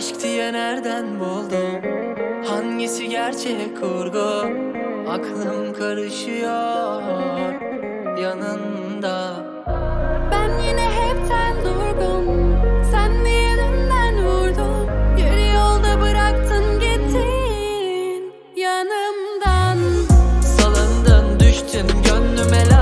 Aşk diye nereden buldum Hangisi gerçek kurgu? Aklım karışıyor Yanında. Ben yine hepten durgun Sen niye dünden vurdun. Yarı yolda bıraktın gittin Yanımdan. Salındın düştün gönlüm helalim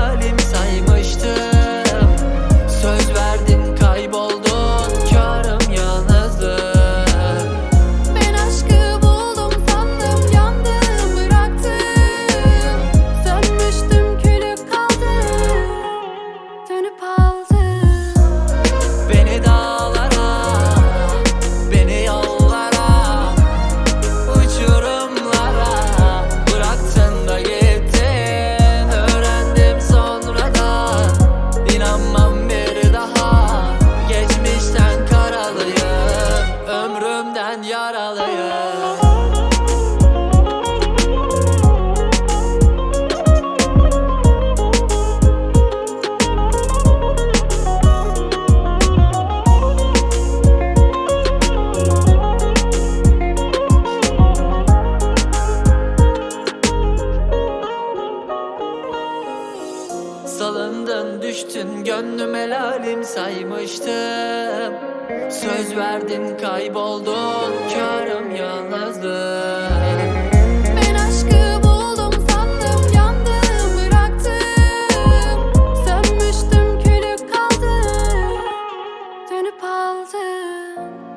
yaralıyım. Salındın düştün gönlüme lalim saymıştım Söz verdin kayboldun karım yalnızlık Aldım, sönmüştüm külü kaldım, dönüp aldım.